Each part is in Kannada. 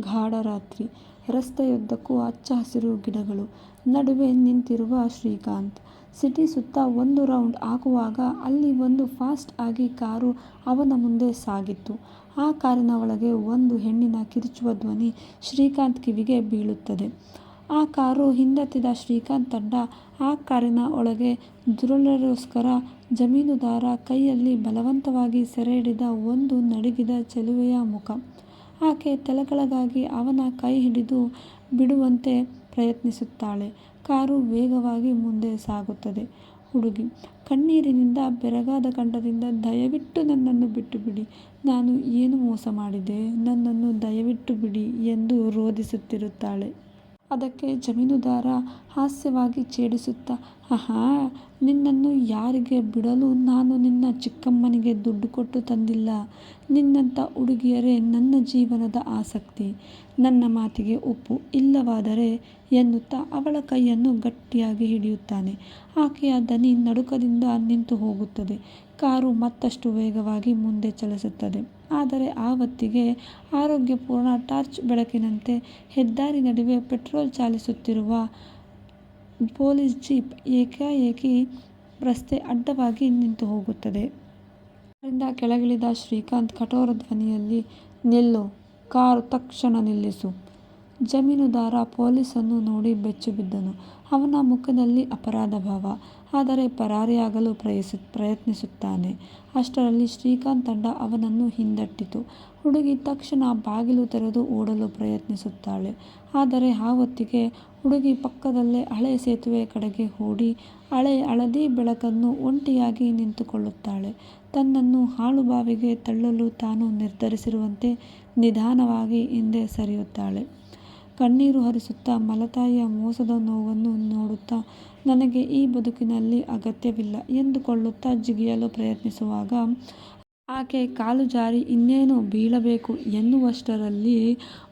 ಗಾಢ ರಾತ್ರಿ. ರಸ್ತೆಯುದ್ದಕ್ಕೂ ಹಚ್ಚ ಹಸಿರು ಗಿಡಗಳು. ನಡುವೆ ನಿಂತಿರುವ ಶ್ರೀಕಾಂತ್. ಸಿಟಿ ಸುತ್ತ ಒಂದು ರೌಂಡ್ ಹಾಕುವಾಗ ಅಲ್ಲಿ ಒಂದು ಫಾಸ್ಟ್ ಆಗಿ ಕಾರು ಅವನ ಮುಂದೆ ಸಾಗಿತ್ತು. ಆ ಕಾರಿನ ಒಳಗೆ ಒಂದು ಹೆಣ್ಣಿನ ಕಿರುಚುವ ಧ್ವನಿ ಶ್ರೀಕಾಂತ್ ಕಿವಿಗೆ ಬೀಳುತ್ತದೆ. ಆ ಕಾರು ಹಿಂದೆತ್ತಿದ ಶ್ರೀಕಾಂತ್ ತಂಡ ಆ ಕಾರಿನ ಒಳಗೆ ದುರುಳರಿಗೋಸ್ಕರ ಜಮೀನುದಾರ ಕೈಯಲ್ಲಿ ಬಲವಂತವಾಗಿ ಸೆರೆ ಹಿಡಿದ ಒಂದು ನಡುಗಿದ ಚೆಲುವೆಯ ಮುಖ. ಆಕೆ ತಲೆಕೆಳಗಾಗಿ ಅವನ ಕೈ ಹಿಡಿದು ಬಿಡುವಂತೆ ಪ್ರಯತ್ನಿಸುತ್ತಾಳೆ. ಕಾರು ವೇಗವಾಗಿ ಮುಂದೆ ಸಾಗುತ್ತದೆ. ಹುಡುಗಿ, ಕಣ್ಣೀರಿನಿಂದ ಬೆರಗಾದ ಕಂಠದಿಂದ ದಯವಿಟ್ಟು ನನ್ನನ್ನು ಬಿಟ್ಟುಬಿಡಿ. ನಾನು ಏನು ಮೋಸ ಮಾಡಿದೆ. ನನ್ನನ್ನು ದಯವಿಟ್ಟು ಬಿಡಿ ಎಂದು ರೋದಿಸುತ್ತಿರುತ್ತಾಳೆ. ಅದಕ್ಕೆ ಜಮೀನುದಾರ ಹಾಸ್ಯವಾಗಿ ಛೇಡಿಸುತ್ತಾ ಆಹಾ, ನಿನ್ನನ್ನು ಯಾರಿಗೆ ಬಿಡಲು ನಾನು ನಿನ್ನ ಚಿಕ್ಕಮ್ಮನಿಗೆ ದುಡ್ಡು ಕೊಟ್ಟು ತಂದಿಲ್ಲ. ನಿನ್ನಂಥ ಹುಡುಗಿಯರೇ ನನ್ನ ಜೀವನದ ಆಸಕ್ತಿ. ನನ್ನ ಮಾತಿಗೆ ಒಪ್ಪು ಇಲ್ಲವಾದರೆ ಎನ್ನುತ್ತಾ ಅವಳ ಕೈಯನ್ನು ಗಟ್ಟಿಯಾಗಿ ಹಿಡಿಯುತ್ತಾನೆ. ಆಕೆಯ ದನಿ ನಡುಕದಿಂದ ನಿಂತು ಹೋಗುತ್ತದೆ ಕಾರು ಮತ್ತಷ್ಟು ವೇಗವಾಗಿ ಮುಂದೆ ಚಲಿಸುತ್ತದೆ. ಆದರೆ ಆ ಹೊತ್ತಿಗೆ ಆರೋಗ್ಯಪೂರ್ಣ ಟಾರ್ಚ್ ಬೆಳಕಿನಂತೆ ಹೆದ್ದಾರಿ ನಡುವೆ ಪೆಟ್ರೋಲ್ ಚಾಲಿಸುತ್ತಿರುವ ಪೊಲೀಸ್ ಜೀಪ್ ಏಕಾಏಕಿ ರಸ್ತೆ ಅಡ್ಡವಾಗಿ ನಿಂತು ಹೋಗುತ್ತದೆ ಅದರಿಂದ ಕೆಳಗಿಳಿದ ಶ್ರೀಕಾಂತ್ ಕಠೋರ ಧ್ವನಿಯಲ್ಲಿ, ನಿಲ್ಲು. ಕಾರು ತಕ್ಷಣ ನಿಲ್ಲಿಸು. ಜಮೀನುದಾರ ಪೊಲೀಸನ್ನು ನೋಡಿ ಬೆಚ್ಚಿಬಿದ್ದನು. ಅವನ ಮುಖದಲ್ಲಿ ಅಪರಾಧ ಭಾವ. ಆದರೆ ಪರಾರಿಯಾಗಲು ಪ್ರಯತ್ನಿಸುತ್ತಾನೆ. ಅಷ್ಟರಲ್ಲಿ ಶ್ರೀಕಾಂತ್ ತಂಡ ಅವನನ್ನು ಹಿಂದಟ್ಟಿತು. ಹುಡುಗಿ ತಕ್ಷಣ ಬಾಗಿಲು ತೆರೆದು ಓಡಲು ಪ್ರಯತ್ನಿಸುತ್ತಾಳೆ. ಆದರೆ ಆ ಹೊತ್ತಿಗೆ ಹುಡುಗಿ ಪಕ್ಕದಲ್ಲೇ ಹಳೆ ಸೇತುವೆ ಕಡೆಗೆ ಓಡಿ ಹಳೆ ಹಳದಿ ಬೆಳಕನ್ನು ಒಂಟಿಯಾಗಿ ನಿಂತುಕೊಳ್ಳುತ್ತಾಳೆ. ತನ್ನನ್ನು ಹಾಳುಬಾವಿಗೆ ತಳ್ಳಲು ತಾನು ನಿರ್ಧರಿಸಿರುವಂತೆ ನಿಧಾನವಾಗಿ ಹಿಂದೆ ಸರಿಯುತ್ತಾಳೆ. ಕಣ್ಣೀರು ಹರಿಸುತ್ತಾ ಮಲತಾಯಿಯ ಮೋಸದ ನೋವನ್ನು ನೋಡುತ್ತಾ ನನಗೆ ಈ ಬದುಕಿನಲ್ಲಿ ಅಗತ್ಯವಿಲ್ಲ ಎಂದುಕೊಳ್ಳುತ್ತಾ ಜಿಗಿಯಲು ಪ್ರಯತ್ನಿಸುವಾಗ, ಆಕೆ ಕಾಲು ಜಾರಿ ಇನ್ನೇನು ಬೀಳಬೇಕು ಎನ್ನುವಷ್ಟರಲ್ಲಿ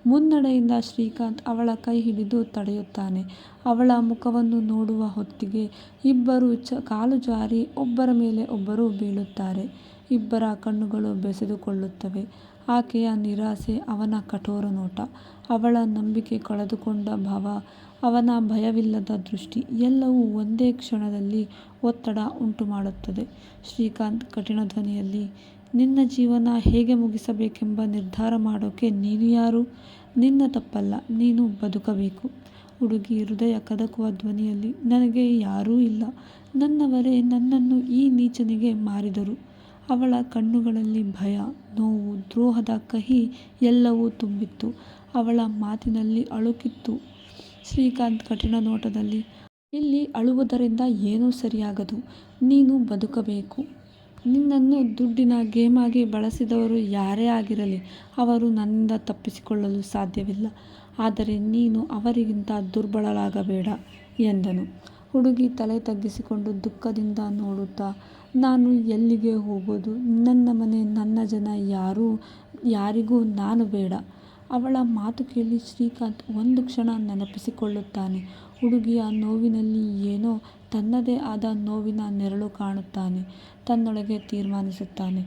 ಮುನ್ನಡೆಯಿಂದ ಶ್ರೀಕಾಂತ್ ಅವಳ ಕೈ ಹಿಡಿದು ತಡೆಯುತ್ತಾನೆ. ಅವಳ ಮುಖವನ್ನು ನೋಡುವ ಹೊತ್ತಿಗೆ ಇಬ್ಬರೂ ಕಾಲು ಜಾರಿ ಒಬ್ಬರ ಮೇಲೆ ಒಬ್ಬರು ಬೀಳುತ್ತಾರೆ. ಇಬ್ಬರ ಕಣ್ಣುಗಳು ಬೆಸೆದುಕೊಳ್ಳುತ್ತವೆ. ಆಕೆಯ ನಿರಾಸೆ, ಅವನ ಕಠೋರ ನೋಟ, ಅವಳ ನಂಬಿಕೆ ಕಳೆದುಕೊಂಡ ಭಾವ, ಅವನ ಭಯವಿಲ್ಲದ ದೃಷ್ಟಿ ಎಲ್ಲವೂ ಒಂದೇ ಕ್ಷಣದಲ್ಲಿ ಒತ್ತಡ ಉಂಟುಮಾಡುತ್ತದೆ. ಶ್ರೀಕಾಂತ್ ಕಠಿಣ ಧ್ವನಿಯಲ್ಲಿ ನಿನ್ನ ಜೀವನ ಹೇಗೆ ಮುಗಿಸಬೇಕೆಂಬ ನಿರ್ಧಾರ ಮಾಡೋಕೆ ನೀನು ಯಾರು. ನಿನ್ನ ತಪ್ಪಲ್ಲ. ನೀನು ಬದುಕಬೇಕು. ಹುಡುಗಿ ಹೃದಯ ಕದಕುವ ಧ್ವನಿಯಲ್ಲಿ ನನಗೆ ಯಾರೂ ಇಲ್ಲ. ನನ್ನವರೇ ನನ್ನನ್ನು ಈ ನೀಚನಿಗೆ ಮಾರಿದರು. ಅವಳ ಕಣ್ಣುಗಳಲ್ಲಿ ಭಯ, ನೋವು, ದ್ರೋಹದ ಕಹಿ ಎಲ್ಲವೂ ತುಂಬಿತ್ತು. ಅವಳ ಮಾತಿನಲ್ಲಿ ಅಳುಕಿತ್ತು. ಶ್ರೀಕಾಂತ್ ಕಠಿಣ ನೋಟದಲ್ಲಿ ಇಲ್ಲಿ ಅಳುವುದರಿಂದ ಏನೂ ಸರಿಯಾಗದು. ನೀನು ಬದುಕಬೇಕು. ನಿನ್ನನ್ನು ದುಡ್ಡಿನ ಗೇಮಾಗಿ ಬಳಸಿದವರು ಯಾರೇ ಆಗಿರಲಿ ಅವರು ನನ್ನಿಂದ ತಪ್ಪಿಸಿಕೊಳ್ಳಲು ಸಾಧ್ಯವಿಲ್ಲ. ಆದರೆ ನೀನು ಅವರಿಗಿಂತ ದುರ್ಬಲಳಾಗಬೇಡ ಎಂದನು. ಹುಡುಗಿ ತಲೆ ತಗ್ಗಿಸಿಕೊಂಡು ದುಃಖದಿಂದ ನೋಡುತ್ತಾ, ನಾನು ಎಲ್ಲಿಗೆ ಹೋಗೋದು. ನನ್ನ ಮನೆ, ನನ್ನ ಜನ ಯಾರಿಗೂ ನಾನು ಬೇಡ. ಅವಳ ಮಾತು ಕೇಳಿ ಶ್ರೀಕಾಂತ್ ಒಂದು ಕ್ಷಣ ನೆನಪಿಸಿಕೊಳ್ಳುತ್ತಾನೆ. ಹುಡುಗಿಯ ನೋವಿನಲ್ಲಿ ಏನೋ ತನ್ನದೇ ಆದ ನೋವಿನ ನೆರಳು ಕಾಣುತ್ತಾನೆ. ತನ್ನೊಳಗೆ ತೀರ್ಮಾನಿಸುತ್ತಾನೆ.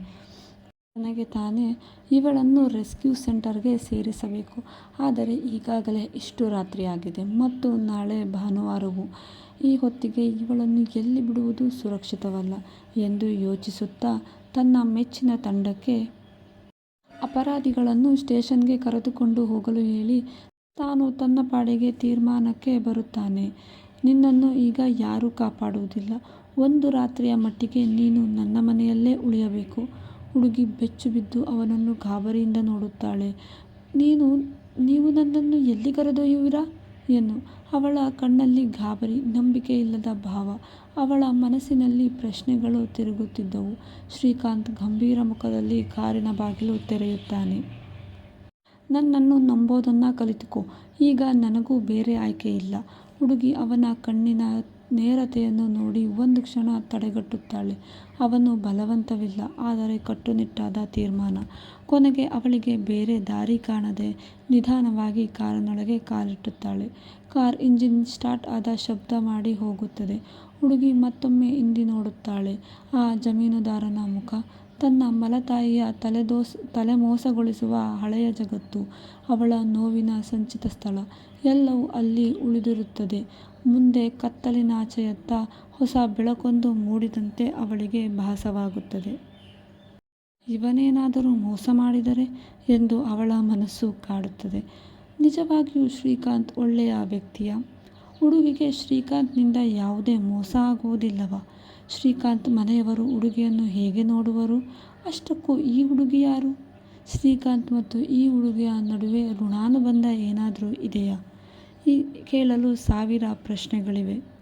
ತನಗೆ ತಾನೇ ಇವಳನ್ನು ರೆಸ್ಕ್ಯೂ ಸೆಂಟರ್ಗೆ ಸೇರಿಸಬೇಕು. ಆದರೆ ಈಗಾಗಲೇ ಇಷ್ಟು ರಾತ್ರಿಯಾಗಿದೆ ಮತ್ತು ನಾಳೆ ಭಾನುವಾರವೂ. ಈ ಹೊತ್ತಿಗೆ ಇವಳನ್ನು ಎಲ್ಲಿ ಬಿಡುವುದು ಸುರಕ್ಷಿತವಲ್ಲ ಎಂದು ಯೋಚಿಸುತ್ತಾ ತನ್ನ ಮೆಚ್ಚಿನ ತಂಡಕ್ಕೆ ಅಪರಾಧಿಗಳನ್ನು ಸ್ಟೇಷನ್ಗೆ ಕರೆದುಕೊಂಡು ಹೋಗಲು ಹೇಳಿ ತಾನು ತನ್ನ ಪಾಡಿಗೆ ತೀರ್ಮಾನಕ್ಕೆ ಬರುತ್ತಾನೆ. ನಿನ್ನನ್ನು ಈಗ ಯಾರೂ ಕಾಪಾಡುವುದಿಲ್ಲ. ಒಂದು ರಾತ್ರಿಯ ಮಟ್ಟಿಗೆ ನೀನು ನನ್ನ ಮನೆಯಲ್ಲೇ ಉಳಿಯಬೇಕು. ಹುಡುಗಿ ಬೆಚ್ಚಿಬಿದ್ದು ಅವನನ್ನು ಗಾಬರಿಯಿಂದ ನೋಡುತ್ತಾಳೆ. ನೀನು ನೀವು ನನ್ನನ್ನು ಎಲ್ಲಿ ಕರೆದೊಯ್ಯುವಿರಾ ಎನ್ನು ಅವಳ ಕಣ್ಣಲ್ಲಿ ಗಾಬರಿ, ನಂಬಿಕೆಯಿಲ್ಲದ ಭಾವ. ಅವಳ ಮನಸ್ಸಿನಲ್ಲಿ ಪ್ರಶ್ನೆಗಳು ತಿರುಗುತ್ತಿದ್ದವು. ಶ್ರೀಕಾಂತ್ ಗಂಭೀರ ಮುಖದಲ್ಲಿ ಕಾರಿನ ಬಾಗಿಲು ತೆರೆಯುತ್ತಾನೆ. ನನ್ನನ್ನು ನಂಬೋದನ್ನ ಕಲಿತುಕೋ. ಈಗ ನನಗೂ ಬೇರೆ ಆಯ್ಕೆ ಇಲ್ಲ ಹುಡುಗಿ ಅವನ ಕಣ್ಣಿನ ನೇರತೆಯನ್ನು ನೋಡಿ ಒಂದು ಕ್ಷಣ ತಡೆಗಟ್ಟುತ್ತಾಳೆ. ಅವನು ಬಲವಂತವಿಲ್ಲ. ಆದರೆ ಕಟ್ಟುನಿಟ್ಟಾದ ತೀರ್ಮಾನ. ಕೊನೆಗೆ ಅವಳಿಗೆ ಬೇರೆ ದಾರಿ ಕಾಣದೆ ನಿಧಾನವಾಗಿ ಕಾರಿನೊಳಗೆ ಕಾಲಿಟ್ಟುತ್ತಾಳೆ ಕಾರ್ ಇಂಜಿನ್ ಸ್ಟಾರ್ಟ್ ಆದ ಶಬ್ದ ಮಾಡಿ ಹೋಗುತ್ತದೆ. ಹುಡುಗಿ ಮತ್ತೊಮ್ಮೆ ಹಿಂದಿ ನೋಡುತ್ತಾಳೆ. ಆ ಜಮೀನುದಾರನ ಮುಖ. ತನ್ನ ಮಲತಾಯಿಯ ತಲೆದೋಸ್ ತಲೆಮೋಸಗೊಳಿಸುವ ಹಳೆಯ ಜಗತ್ತು, ಅವಳ ನೋವಿನ ಸಂಚಿತ ಸ್ಥಳ ಎಲ್ಲವೂ ಅಲ್ಲಿ ಉಳಿದಿರುತ್ತದೆ. ಮುಂದೆ ಕತ್ತಲಿನಾಚೆಯತ್ತ ಹೊಸ ಬೆಳಕೊಂದು ಮೂಡಿದಂತೆ ಅವಳಿಗೆ ಭಾಸವಾಗುತ್ತದೆ. ಇವನೇನಾದರೂ ಮೋಸ ಮಾಡಿದರೆ ಎಂದು ಅವಳ ಮನಸ್ಸು ಕಾಡುತ್ತದೆ. ನಿಜವಾಗಿಯೂ ಶ್ರೀಕಾಂತ್ ಒಳ್ಳೆಯ ವ್ಯಕ್ತಿಯ ಹುಡುಗಿಗೆ ಶ್ರೀಕಾಂತ್ನಿಂದ ಯಾವುದೇ ಮೋಸ ಆಗುವುದಿಲ್ಲವ ಶ್ರೀಕಾಂತ್ ಮನೆಯವರು ಹುಡುಗಿಯನ್ನು ಹೇಗೆ ನೋಡುವರು? ಅಷ್ಟಕ್ಕೂ ಈ ಹುಡುಗಿ ಯಾರು? ಶ್ರೀಕಾಂತ್ ಮತ್ತು ಈ ಹುಡುಗಿಯ ನಡುವೆ ಋಣಾನುಬಂಧ ಏನಾದರೂ ಇದೆಯಾ? ಈ ಕೇಳಲು ಸಾವಿರ ಪ್ರಶ್ನೆಗಳಿವೆ.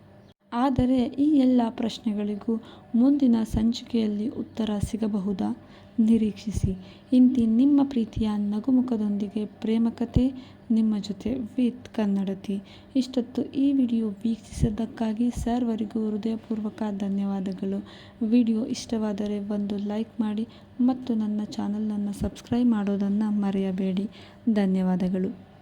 ಆದರೆ ಈ ಎಲ್ಲ ಪ್ರಶ್ನೆಗಳಿಗೂ ಮುಂದಿನ ಸಂಚಿಕೆಯಲ್ಲಿ ಉತ್ತರ ಸಿಗಬಹುದಾ? ನಿರೀಕ್ಷಿಸಿ. ಇಂತಿ ನಿಮ್ಮ ಪ್ರೀತಿಯ ನಗುಮುಖದೊಂದಿಗೆ ಪ್ರೇಮಕತೆ ನಿಮ್ಮ ಜೊತೆ ವಿತ್ ಕನ್ನಡತಿ. ಇಷ್ಟೊತ್ತು ಈ ವಿಡಿಯೋ ವೀಕ್ಷಿಸಿದ್ದಕ್ಕಾಗಿ ಸರ್ವರಿಗೂ ಹೃದಯಪೂರ್ವಕ ಧನ್ಯವಾದಗಳು. ವಿಡಿಯೋ ಇಷ್ಟವಾದರೆ ಒಂದು ಲೈಕ್ ಮಾಡಿ ಮತ್ತು ನನ್ನ ಚಾನಲನ್ನು ಸಬ್ಸ್ಕ್ರೈಬ್ ಮಾಡೋದನ್ನು ಮರೆಯಬೇಡಿ. ಧನ್ಯವಾದಗಳು.